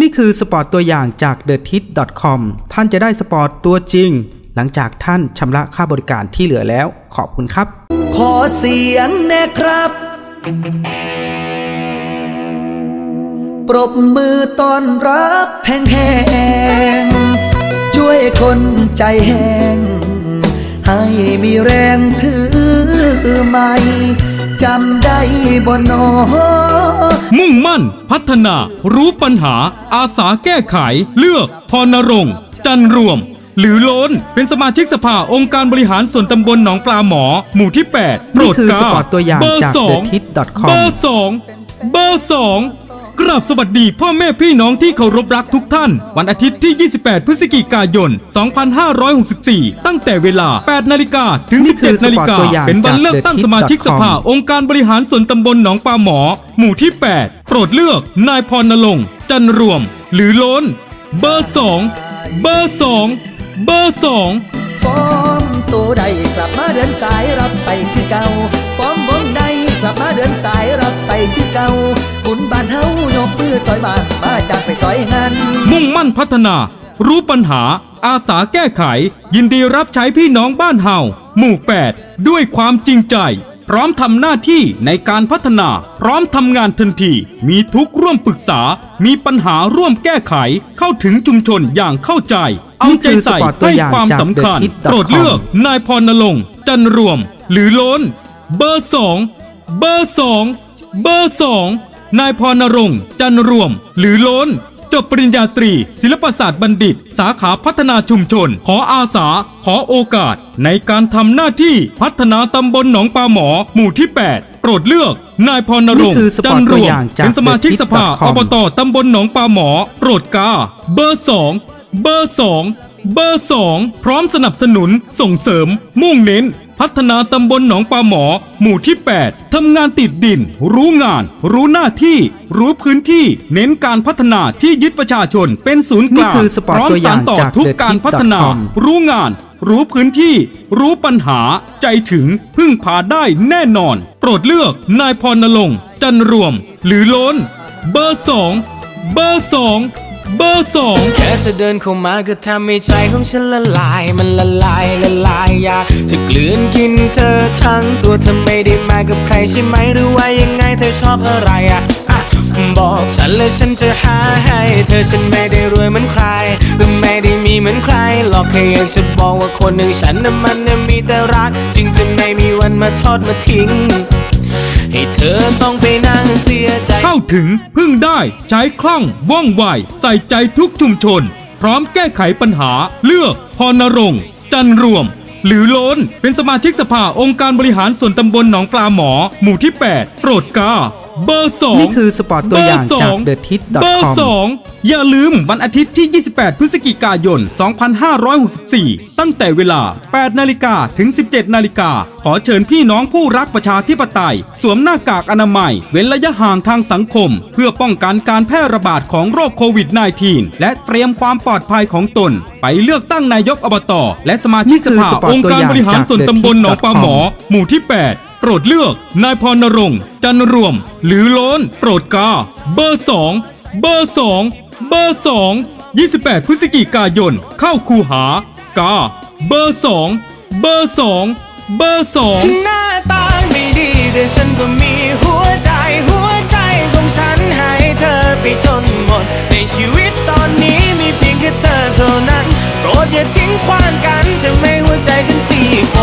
นี่คือสปอร์ตตัวอย่างจาก t h e t i t c o m ท่านจะได้สปอร์ตตัวจริง หลังจากท่านชำระค่าบริการที่เหลือแล้ว ขอบคุณครับ ขอเสียงน่ครับ ปรบมือต้อนรับแห่งๆช่วยคนใจแห้งให้มีแรงถือไม้ จำได้บ่นอมุ่งมั่น พัฒนา รู้ปัญหา อาสาแก้ไข เลือกพรณรงค์จันรวม หรือโล้นเป็นสมาชิกสภาองค์การบริหารส่วนตำบลหนองปลาหมอ หมู่ที่ 8 โปรดนี่คือเกล้าสปอร์ตตัวอย่างเบอร์จากสอง thethit.com เบอร์สองเบอร์สอง กราบสวัสดีพ่อแม่พี่น้องที่เคารพรักทุกท่าน วันอาทิตย์ที่ 28 พฤศจิกายน 2564 ตั้งแต่เวลา 8 นาฬิกาถึงนี่คือ17 นาฬิกาสปอร์ตตัวอย่างเป็นวันเลือกตั้งจากสมาชิกสภา thethit.com องค์การบริหารส่วนตำบลหนองปลาหมอ หมู่ที่ 8 โปรดเลือกนายพรณรงค์จันรวม หรือโล้น เบอร์สองเบอร์สองเบอร์สองฟอร์มตัวใดกลับมาเดินสายรับใส่คือเก่าฟอร์มวงใดกลับมาเดิับใส่คือเก่าบุญบ้านเฮายกมือซอยบานมาจากไปซอยงานมุ่งมั่นพัฒนา รู้ปัญหา อาสาแก้ไข ยินดีรับใช้พี่น้องบ้านเฮาหมู่ 8 ด้วยความจริงใจ พร้อมทำหน้าที่ในการพัฒนา พร้อมทำงานทันที มีทุกร่วมปรึกษา มีปัญหาร่วมแก้ไข เข้าถึงชุมชนอย่างเข้าใจ เอาใจใส่ให้ความสำคัญ โปรดเลือกนายพรณรงค์จันรวม หรือโล้น เบอร์สองเบอร์สอง เบอร์สองนายพรณรงค์จันรวม หรือโล้น จบปริญญาตรี ศิลปศาสตร์บัณฑิต สาขาพัฒนาชุมชน ขออาสา ขอโอกาส ในการทำหน้าที่พัฒนาตำบลหนองปลาหมอ หมู่ที่ 8 โปรดเลือก นายพรณรงค์นี่คือสปจัอร์นตรตัววอมย่างจากเป็นสมาชิกสภา thethit.com อบตตำบลหนองปลาหมอ โปรดกา เบอร์สองเบอร์สองเบอร์สองพร้อมสนับสนุนส่งเสริมมุ่งเน้น พัฒนาตำบลหนองปลาหมอ หมู่ที่ 8 ทำงานติดดิน รู้งาน รู้หน้าที่ รู้พื้นที่ เน้นการพัฒนาที่ยึดประชาชนเป็นศูนย์กลางนี่คือสปอร์ตพร้อมตัวอย่าสางนต่อจากทุก The การพัฒนา Tip.com รู้งาน รู้พื้นที่ รู้ปัญหา ใจถึงพึ่งพาได้แน่นอน โปรดเลือกนายพรณรงค์จันรวม หรือโล้น เบอร์สองเบอร์สองเบอร์สองแค่เธอเดินเข้ามาก็ทำให้ใจของฉันละลายมันละลายละลายอยาก จะกลืนกินเธอทั้งตัวเธอไม่ได้มากับใครใช่ไหมหรือว่ายังไงเธอชอบอะไรอะอะบอกฉันเลยฉันจะหาให้ เธอฉันไม่ได้รวยเหมือนใครหรือไม่ได้มีเหมือนใครหรอกแค่อยากจะบอกว่าคนหนึ่างฉันน่ะมันน่ะมีแต่รัก จึงจะไม่มีวันมาทอดมาทิ้ง ให้เธอต้องไปนั่งเสียใจ เข้าถึงพึ่งได้ใช้คล่องว่องไวใส่ใจทุกชุมชน พร้อมแก้ไขปัญหาเลือกพรณรงค์จันรวม หรือโล้น เป็นสมาชิกสภาองค์การบริหารส่วนตำบลหนองปลาหมอ หมู่ที่ 8 โปรดกา เบอร์สองนี่คือสปอร์ตตัวอย่างเบร์สจาก thethit.com เบอร์สองอย่าลืมวันอาทิตย์ที่ 28 พฤศจิกายน 2564 ตั้งแต่เวลา 8 นาฬิกาถึง 17 นาฬิกา ขอเชิญพี่น้องผู้รักประชาธิปไตย สวมหน้ากากอนามัย เว้นระยะห่างทางสังคม เพื่อป้องกันการแพร่ระบาดของโรคโควิด -19 และเตรียมความปลอดภัยของตน ไปเลือกตั้งนายกอบต และสมาชิกสภาองค์การบริหารส่วนตำบลหนองปลาหมอ หมู่ที่8โป รดเลือก นายพรณรงค์จันรวม หรือล้น โปรดกา เบอร์สองเบอร์สองเบอร์สอง28 พฤศจิกายน เข้าคูหากา เบอร์สองเบอร์สองเบอร์สองหน้าตาไม่ดีแต่ฉันก็มีหัวใจหัวใจของฉันให้เธอไปจนหมด ในชีวิตตอนนี้มีเพียงแค่เธอเท่านั้น โปรดอย่าทิ้งขว้างกันจะไม่หัวใจฉันตีโพ